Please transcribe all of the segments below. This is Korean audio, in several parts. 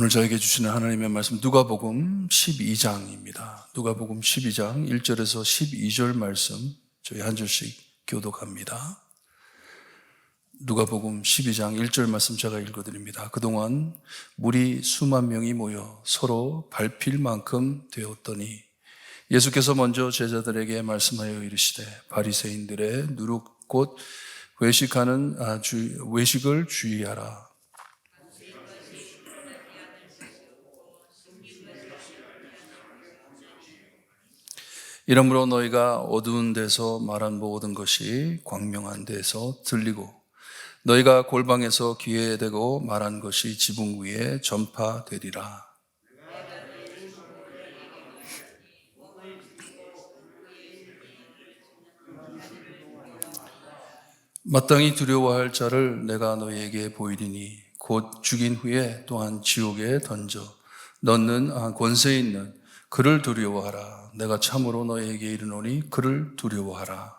오늘 저에게 주시는 하나님의 말씀 누가복음 12장입니다. 누가복음 12장 1절에서 12절 말씀 저희 한 절씩 교독합니다. 누가복음 12장 1절 말씀 제가 읽어 드립니다. 그동안 물이 수만 명이 모여 서로 밟힐 만큼 되었더니 예수께서 먼저 제자들에게 말씀하여 이르시되 바리새인들의 누룩 곧 외식하는 아, 주, 외식을 주의하라. 이러므로 너희가 어두운 데서 말한 모든 것이 광명한 데서 들리고 너희가 골방에서 귀에 대고 말한 것이 지붕 위에 전파되리라. 마땅히 두려워할 자를 내가 너희에게 보이리니 곧 죽인 후에 또한 지옥에 던져 넣는 아, 권세 있는 그를 두려워하라. 내가 참으로 너희에게 이르노니 그를 두려워하라.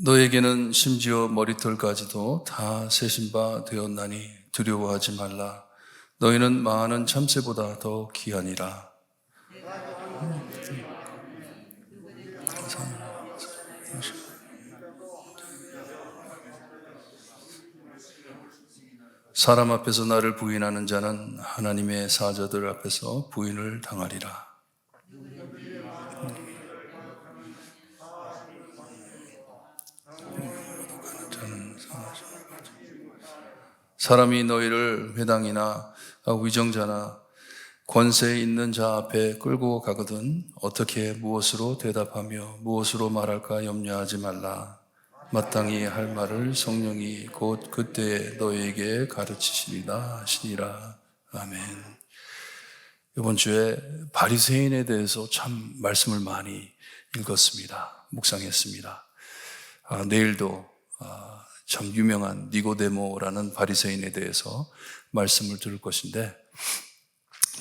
너에게는 심지어 머리털까지도 다 세신 바 되었나니 두려워하지 말라. 너희는 많은 참새보다 더 귀하니라. 사람 앞에서 나를 부인하는 자는 하나님의 사자들 앞에서 부인을 당하리라. 사람이 너희를 회당이나 위정자나 권세 있는 자 앞에 끌고 가거든 어떻게 무엇으로 대답하며 무엇으로 말할까 염려하지 말라. 마땅히 할 말을 성령이 곧 그때 너희에게 가르치시리라 하시니라. 아멘. 이번 주에 바리새인에 대해서 참 말씀을 많이 읽었습니다. 묵상했습니다. 아, 내일도 아, 참 유명한 니고데모라는 바리새인에 대해서 말씀을 들을 것인데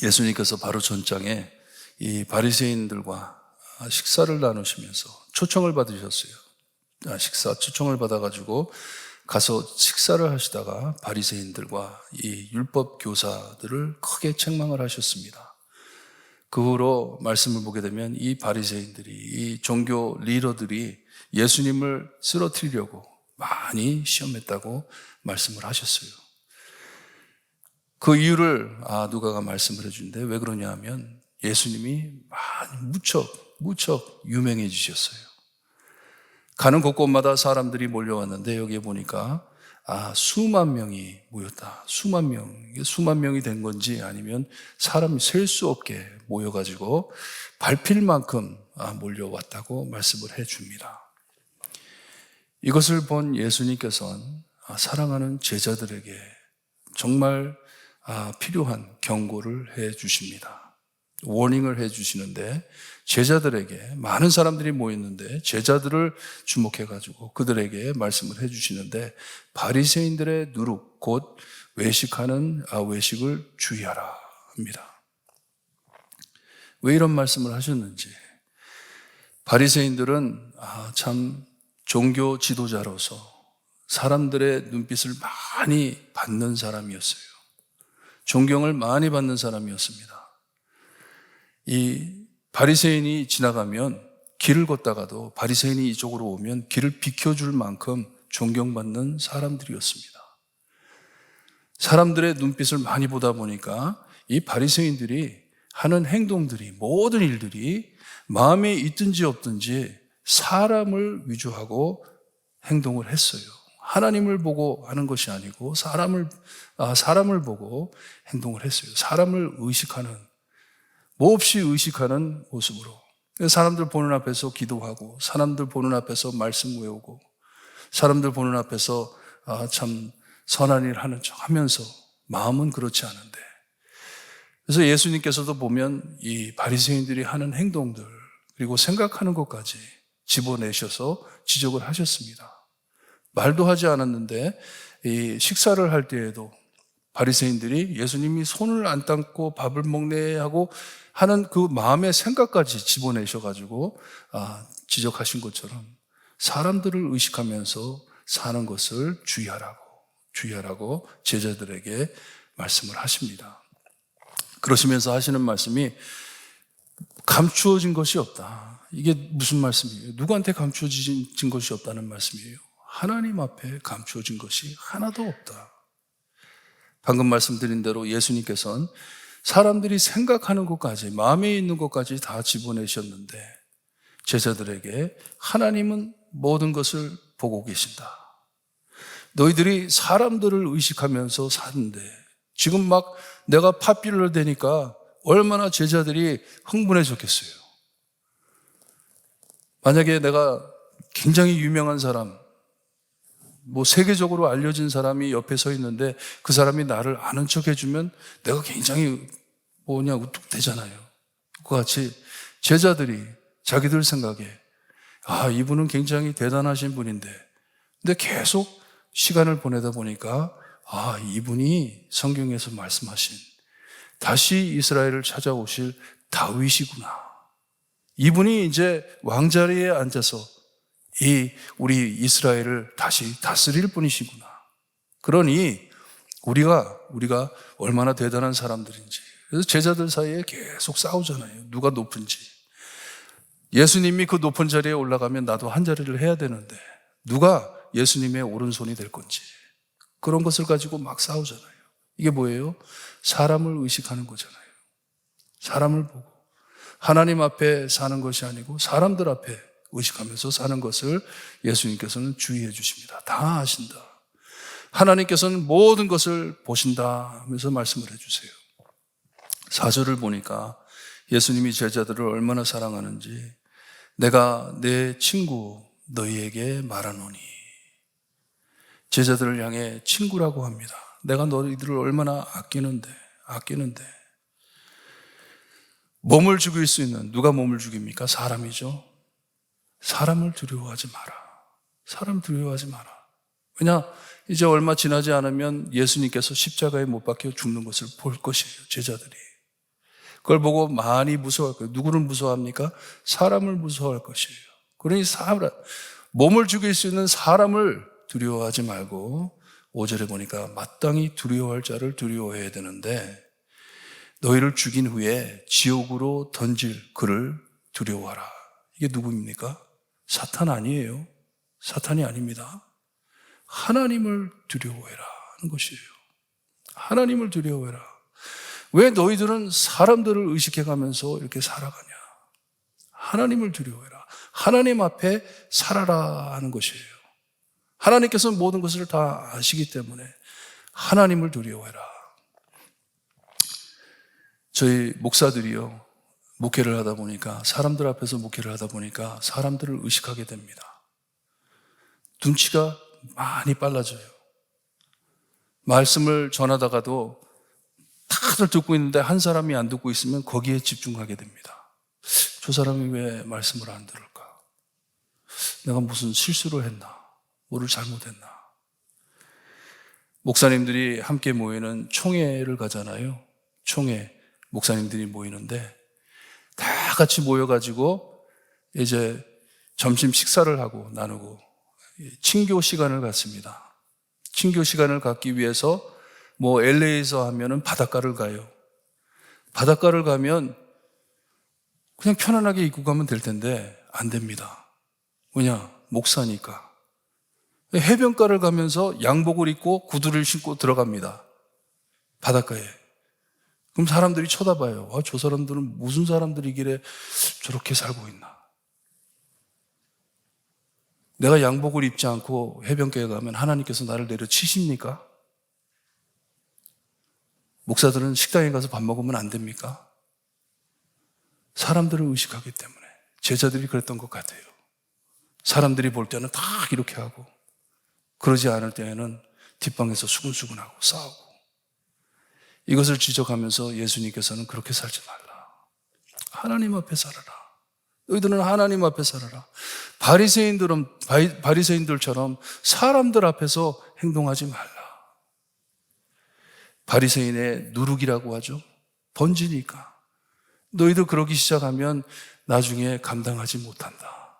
예수님께서 바로 전장에 이 바리새인들과 식사를 나누시면서 초청을 받으셨어요. 아, 식사 초청을 받아가지고 가서 식사를 하시다가 바리새인들과 이 율법 교사들을 크게 책망을 하셨습니다. 그 후로 말씀을 보게 되면 이 바리새인들이 이 종교 리더들이 예수님을 쓰러뜨리려고 많이 시험했다고 말씀을 하셨어요. 그 이유를 아 누가가 말씀을 해주는데 왜 그러냐 하면 예수님이 많이 무척 무척 유명해지셨어요. 가는 곳곳마다 사람들이 몰려왔는데 여기에 보니까 아 수만 명이 모였다. 수만 명 이게 수만 명이 된 건지 아니면 사람이 셀 수 없게 모여가지고 밟힐 만큼 아, 몰려왔다고 말씀을 해 줍니다. 이것을 본 예수님께서는 아, 사랑하는 제자들에게 정말 아, 필요한 경고를 해 주십니다. 워닝을 해 주시는데 제자들에게 많은 사람들이 모였는데 제자들을 주목해 가지고 그들에게 말씀을 해 주시는데 바리새인들의 누룩 곧 외식하는 아, 외식을 주의하라 합니다. 왜 이런 말씀을 하셨는지 바리새인들은 아, 참 종교 지도자로서 사람들의 눈빛을 많이 받는 사람이었어요. 존경을 많이 받는 사람이었습니다. 이 바리새인이 지나가면 길을 걷다가도 바리새인이 이쪽으로 오면 길을 비켜줄 만큼 존경받는 사람들이었습니다. 사람들의 눈빛을 많이 보다 보니까 이 바리새인들이 하는 행동들이 모든 일들이 마음에 있든지 없든지 사람을 위주하고 행동을 했어요. 하나님을 보고 하는 것이 아니고 사람을 아, 사람을 보고 행동을 했어요. 사람을 의식하는 몹시 의식하는 모습으로 사람들 보는 앞에서 기도하고 사람들 보는 앞에서 말씀 외우고 사람들 보는 앞에서 아, 참 선한 일 하는 척 하면서 마음은 그렇지 않은데 그래서 예수님께서도 보면 이 바리새인들이 하는 행동들 그리고 생각하는 것까지 집어내셔서 지적을 하셨습니다. 말도 하지 않았는데 이 식사를 할 때에도 바리새인들이 예수님이 손을 안 닦고 밥을 먹네 하고 하는 그 마음의 생각까지 집어내셔 가지고 아, 지적하신 것처럼 사람들을 의식하면서 사는 것을 주의하라고 주의하라고 제자들에게 말씀을 하십니다. 그러시면서 하시는 말씀이 감추어진 것이 없다. 이게 무슨 말씀이에요? 누구한테 감추어진 것이 없다는 말씀이에요? 하나님 앞에 감추어진 것이 하나도 없다. 방금 말씀드린 대로 예수님께서는 사람들이 생각하는 것까지, 마음에 있는 것까지 다 집어내셨는데, 제자들에게 하나님은 모든 것을 보고 계신다. 너희들이 사람들을 의식하면서 사는데, 지금 막 내가 팥비를 대니까 얼마나 제자들이 흥분해졌겠어요. 만약에 내가 굉장히 유명한 사람, 뭐 세계적으로 알려진 사람이 옆에 서 있는데 그 사람이 나를 아는 척 해주면 내가 굉장히 뭐냐 우뚝되잖아요. 그 같이 제자들이 자기들 생각에 아 이분은 굉장히 대단하신 분인데 근데 계속 시간을 보내다 보니까 아 이분이 성경에서 말씀하신 다시 이스라엘을 찾아오실 다윗이구나. 이분이 이제 왕자리에 앉아서 이 우리 이스라엘을 다시 다스릴 분이시구나. 그러니 우리가 우리가 얼마나 대단한 사람들인지. 그래서 제자들 사이에 계속 싸우잖아요. 누가 높은지. 예수님이 그 높은 자리에 올라가면 나도 한 자리를 해야 되는데 누가 예수님의 오른손이 될 건지 그런 것을 가지고 막 싸우잖아요. 이게 뭐예요? 사람을 의식하는 거잖아요. 사람을 보고 하나님 앞에 사는 것이 아니고 사람들 앞에 의식하면서 사는 것을 예수님께서는 주의해 주십니다. 다 아신다. 하나님께서는 모든 것을 보신다 하면서 말씀을 해 주세요. 사절을 보니까 예수님이 제자들을 얼마나 사랑하는지 내가 내 친구 너희에게 말하노니 제자들을 향해 친구라고 합니다. 내가 너희들을 얼마나 아끼는데 아끼는데 몸을 죽일 수 있는 누가 몸을 죽입니까? 사람이죠. 사람을 두려워하지 마라. 사람 두려워하지 마라. 왜냐? 이제 얼마 지나지 않으면 예수님께서 십자가에 못 박혀 죽는 것을 볼 것이에요. 제자들이. 그걸 보고 많이 무서워할 거예요. 누구를 무서워합니까? 사람을 무서워할 것이에요. 그러니 사람, 몸을 죽일 수 있는 사람을 두려워하지 말고 5절에 보니까 마땅히 두려워할 자를 두려워해야 되는데 너희를 죽인 후에 지옥으로 던질 그를 두려워하라. 이게 누구입니까? 사탄 아니에요. 사탄이 아닙니다. 하나님을 두려워해라 하는 것이에요. 하나님을 두려워해라. 왜 너희들은 사람들을 의식해 가면서 이렇게 살아가냐? 하나님을 두려워해라. 하나님 앞에 살아라 하는 것이에요. 하나님께서는 모든 것을 다 아시기 때문에 하나님을 두려워해라. 저희 목사들이요. 목회를 하다 보니까 사람들 앞에서 목회를 하다 보니까 사람들을 의식하게 됩니다. 눈치가 많이 빨라져요. 말씀을 전하다가도 다들 듣고 있는데 한 사람이 안 듣고 있으면 거기에 집중하게 됩니다. 저 사람이 왜 말씀을 안 들을까? 내가 무슨 실수를 했나? 뭐를 잘못했나? 목사님들이 함께 모이는 총회를 가잖아요. 총회. 목사님들이 모이는데 다 같이 모여가지고 이제 점심 식사를 하고 나누고 친교 시간을 갖습니다. 친교 시간을 갖기 위해서 뭐 LA에서 하면은 바닷가를 가요. 바닷가를 가면 그냥 편안하게 입고 가면 될 텐데 안 됩니다. 뭐냐? 목사니까. 해변가를 가면서 양복을 입고 구두를 신고 들어갑니다. 바닷가에. 그럼 사람들이 쳐다봐요. 아, 저 사람들은 무슨 사람들이길래 저렇게 살고 있나. 내가 양복을 입지 않고 해변가에 가면 하나님께서 나를 내려 치십니까? 목사들은 식당에 가서 밥 먹으면 안 됩니까? 사람들을 의식하기 때문에 제자들이 그랬던 것 같아요. 사람들이 볼 때는 다 이렇게 하고 그러지 않을 때에는 뒷방에서 수근수근하고 싸우고 이것을 지적하면서 예수님께서는 그렇게 살지 말라. 하나님 앞에 살아라. 너희들은 하나님 앞에 살아라. 바리새인들은 바리새인들처럼 사람들 앞에서 행동하지 말라. 바리새인의 누룩이라고 하죠. 번지니까. 너희도 그러기 시작하면 나중에 감당하지 못한다.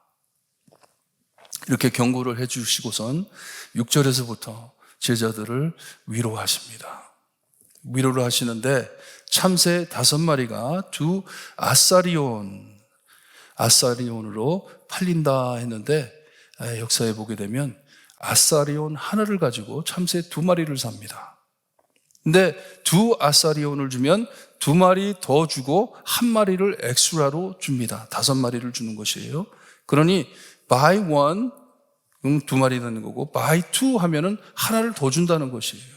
이렇게 경고를 해 주시고선 6절에서부터 제자들을 위로하십니다. 위로를 하시는데 참새 다섯 마리가 두 아사리온, 아사리온으로 팔린다 했는데 역사에 보게 되면 아사리온 하나를 가지고 참새 두 마리를 삽니다. 근데 두 아사리온을 주면 두 마리 더 주고 한 마리를 엑스트라로 줍니다. 다섯 마리를 주는 것이에요. 그러니 buy one 음, 두 마리 되는 거고 buy two 하면은 하나를 더 준다는 것이에요.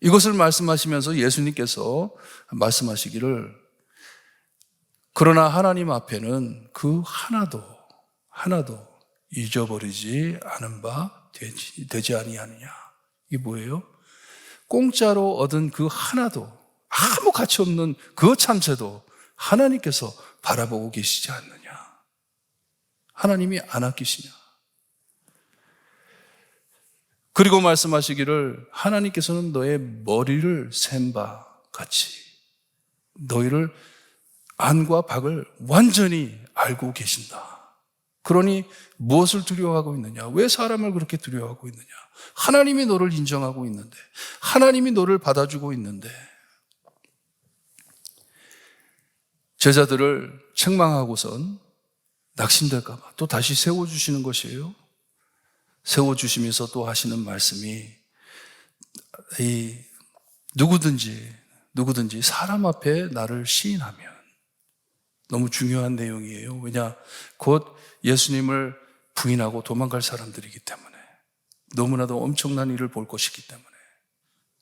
이것을 말씀하시면서 예수님께서 말씀하시기를 그러나 하나님 앞에는 그 하나도 하나도 잊어버리지 않은 바 되지, 되지 아니하느냐. 이게 뭐예요? 공짜로 얻은 그 하나도 아무 가치 없는 그 참새도 하나님께서 바라보고 계시지 않느냐. 하나님이 안 아끼시냐. 그리고 말씀하시기를 하나님께서는 너의 머리를 샘바 같이 너희를 안과 박을 완전히 알고 계신다. 그러니 무엇을 두려워하고 있느냐? 왜 사람을 그렇게 두려워하고 있느냐? 하나님이 너를 인정하고 있는데, 하나님이 너를 받아주고 있는데, 제자들을 책망하고선 낙심될까봐 또 다시 세워주시는 것이에요. 세워주시면서 또 하시는 말씀이, 이, 누구든지, 누구든지 사람 앞에 나를 시인하면, 너무 중요한 내용이에요. 왜냐, 곧 예수님을 부인하고 도망갈 사람들이기 때문에. 너무나도 엄청난 일을 볼 것이기 때문에.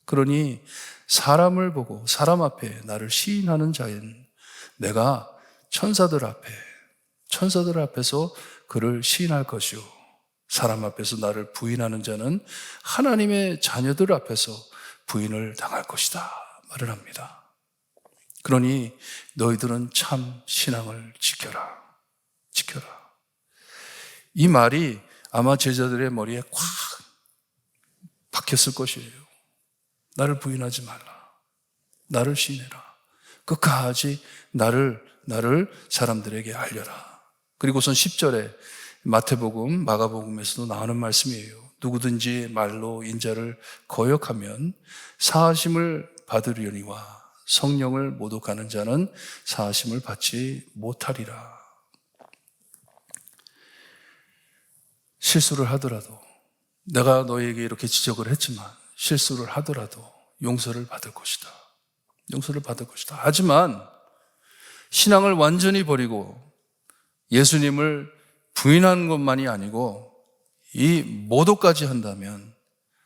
그러니 사람을 보고 사람 앞에 나를 시인하는 자인 내가 천사들 앞에, 천사들 앞에서 그를 시인할 것이요. 사람 앞에서 나를 부인하는 자는 하나님의 자녀들 앞에서 부인을 당할 것이다. 말을 합니다. 그러니 너희들은 참 신앙을 지켜라. 지켜라. 이 말이 아마 제자들의 머리에 꽉 박혔을 것이에요. 나를 부인하지 말라. 나를 시인해라. 끝까지 나를, 나를 사람들에게 알려라. 그리고선 10절에 마태복음, 마가복음에서도 나오는 말씀이에요. 누구든지 말로 인자를 거역하면 사하심을 받으려니와 성령을 모독하는 자는 사하심을 받지 못하리라. 실수를 하더라도 내가 너에게 이렇게 지적을 했지만 실수를 하더라도 용서를 받을 것이다. 용서를 받을 것이다. 하지만 신앙을 완전히 버리고 예수님을 부인하는 것만이 아니고 이 모독까지 한다면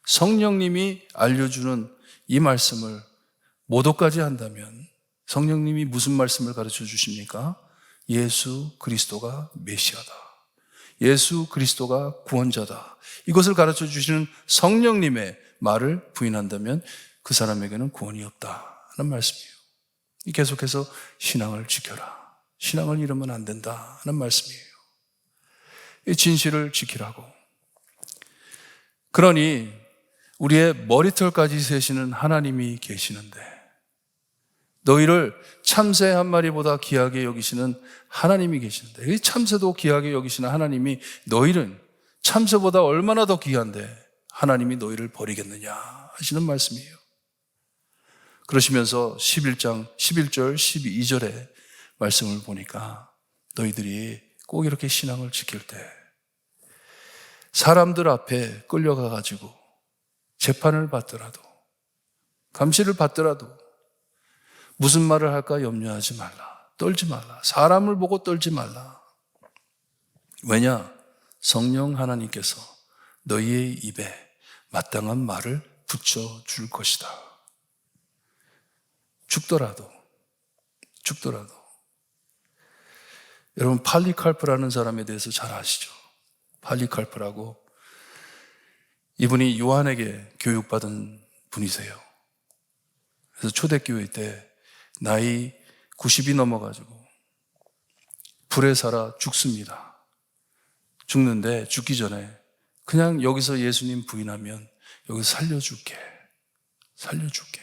성령님이 알려주는 이 말씀을 모독까지 한다면 성령님이 무슨 말씀을 가르쳐 주십니까? 예수 그리스도가 메시아다. 예수 그리스도가 구원자다. 이것을 가르쳐 주시는 성령님의 말을 부인한다면 그 사람에게는 구원이 없다. 하는 말씀이에요. 계속해서 신앙을 지켜라. 신앙을 잃으면 안 된다. 하는 말씀이에요. 이 진실을 지키라고. 그러니 우리의 머리털까지 세시는 하나님이 계시는데 너희를 참새 한 마리보다 귀하게 여기시는 하나님이 계시는데 이 참새도 귀하게 여기시는 하나님이 너희는 참새보다 얼마나 더 귀한데 하나님이 너희를 버리겠느냐 하시는 말씀이에요. 그러시면서 11장 11절 12절에 말씀을 보니까 너희들이 꼭 이렇게 신앙을 지킬 때 사람들 앞에 끌려가 가지고 재판을 받더라도 감시를 받더라도 무슨 말을 할까 염려하지 말라. 떨지 말라. 사람을 보고 떨지 말라. 왜냐? 성령 하나님께서 너희의 입에 마땅한 말을 붙여 줄 것이다. 죽더라도, 죽더라도. 여러분, 팔리칼프라는 사람에 대해서 잘 아시죠? 팔리칼프라고. 이분이 요한에게 교육받은 분이세요. 그래서 초대교회 때 나이 90이 넘어가지고 불에 살아 죽습니다. 죽는데 죽기 전에 그냥 여기서 예수님 부인하면 여기서 살려줄게. 살려줄게.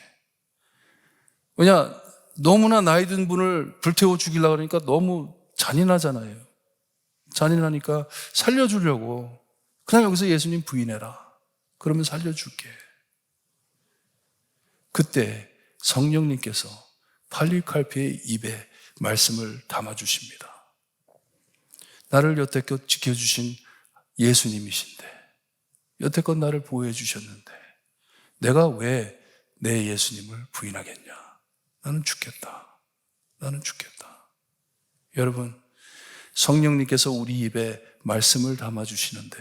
왜냐, 너무나 나이 든 분을 불태워 죽이려고 그러니까 너무 잔인하잖아요. 잔인하니까 살려주려고. 그냥 여기서 예수님 부인해라. 그러면 살려줄게. 그때 성령님께서 팔리칼피의 입에 말씀을 담아주십니다. 나를 여태껏 지켜주신 예수님이신데, 여태껏 나를 보호해 주셨는데, 내가 왜 내 예수님을 부인하겠냐? 나는 죽겠다. 나는 죽겠다. 여러분, 성령님께서 우리 입에 말씀을 담아주시는데,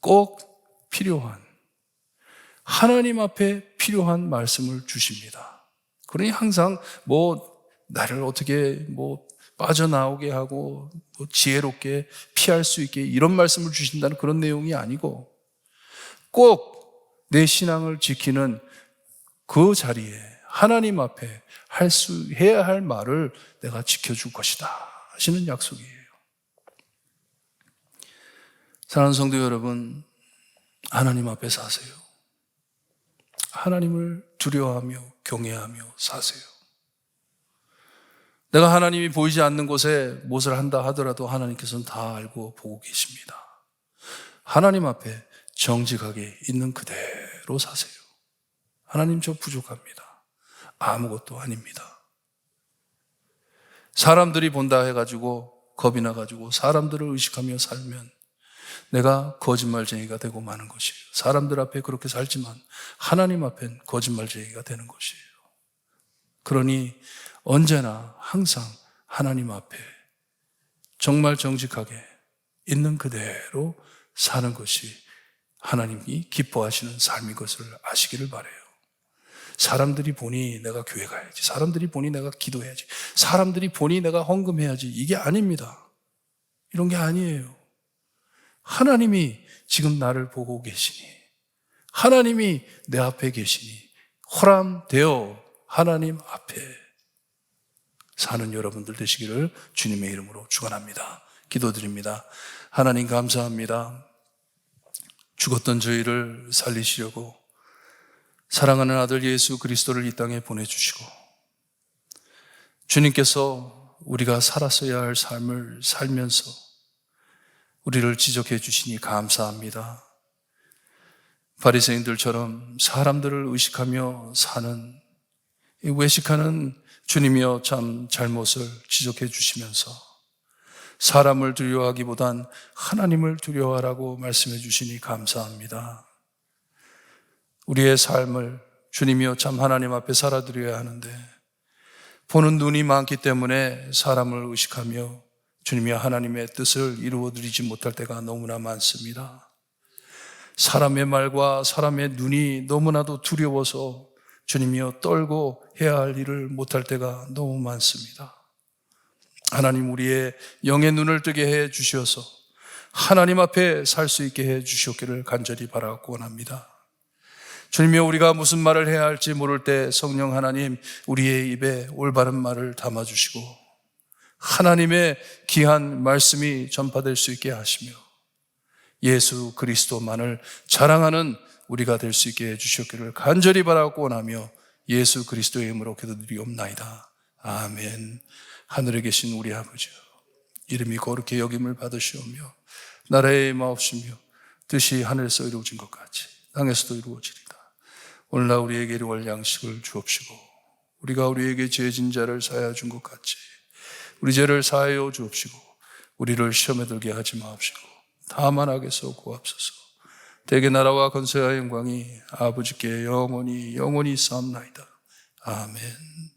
꼭 필요한, 하나님 앞에 필요한 말씀을 주십니다. 그러니 항상 뭐, 나를 어떻게 뭐, 빠져나오게 하고, 뭐 지혜롭게 피할 수 있게 이런 말씀을 주신다는 그런 내용이 아니고, 꼭 내 신앙을 지키는 그 자리에 하나님 앞에 할 수, 해야 할 말을 내가 지켜줄 것이다. 하시는 약속이에요. 사랑하는 성도 여러분, 하나님 앞에 사세요. 하나님을 두려워하며 경외하며 사세요. 내가 하나님이 보이지 않는 곳에 무엇을 한다 하더라도 하나님께서는 다 알고 보고 계십니다. 하나님 앞에 정직하게 있는 그대로 사세요. 하나님 저 부족합니다. 아무것도 아닙니다. 사람들이 본다 해가지고 겁이 나가지고 사람들을 의식하며 살면 내가 거짓말쟁이가 되고 마는 것이에요. 사람들 앞에 그렇게 살지만 하나님 앞엔 거짓말쟁이가 되는 것이에요. 그러니 언제나 항상 하나님 앞에 정말 정직하게 있는 그대로 사는 것이 하나님이 기뻐하시는 삶인 것을 아시기를 바래요. 사람들이 보니 내가 교회 가야지. 사람들이 보니 내가 기도해야지. 사람들이 보니 내가 헌금해야지. 이게 아닙니다. 이런 게 아니에요. 하나님이 지금 나를 보고 계시니, 하나님이 내 앞에 계시니, 호람되어 하나님 앞에 사는 여러분들 되시기를 주님의 이름으로 축원합니다. 기도드립니다. 하나님 감사합니다. 죽었던 저희를 살리시려고 사랑하는 아들 예수 그리스도를 이 땅에 보내주시고 주님께서 우리가 살았어야 할 삶을 살면서 우리를 지적해 주시니 감사합니다. 바리새인들처럼 사람들을 의식하며 사는 외식하는 주님이여 참 잘못을 지적해 주시면서 사람을 두려워하기보단 하나님을 두려워하라고 말씀해 주시니 감사합니다. 우리의 삶을 주님이여 참 하나님 앞에 살아드려야 하는데 보는 눈이 많기 때문에 사람을 의식하며 주님이 하나님의 뜻을 이루어 드리지 못할 때가 너무나 많습니다. 사람의 말과 사람의 눈이 너무나도 두려워서 주님이여 떨고 해야 할 일을 못할 때가 너무 많습니다. 하나님 우리의 영의 눈을 뜨게 해 주셔서 하나님 앞에 살 수 있게 해 주시옵기를 간절히 바라고 원합니다. 주님이여 우리가 무슨 말을 해야 할지 모를 때 성령 하나님 우리의 입에 올바른 말을 담아 주시고 하나님의 귀한 말씀이 전파될 수 있게 하시며 예수 그리스도만을 자랑하는 우리가 될 수 있게 해 주시옵기를 간절히 바라고 원하며 예수 그리스도의 이름으로 기도드리옵나이다. 아멘. 하늘에 계신 우리 아버지여 이름이 거룩히 여김을 받으시오며 나라의 마옵시며 뜻이 하늘에서 이루어진 것 같이 땅에서도 이루어지리다. 오늘날 우리에게 이루할 양식을 주옵시고 우리가 우리에게 죄진 자를 사하여 준 것 같이 우리 죄를 사하여 주옵시고 우리를 시험에 들게 하지 마옵시고 다만 악에서 구합소서 대개 나라와 건세와 영광이 아버지께 영원히 영원히 쌓옵나이다. 아멘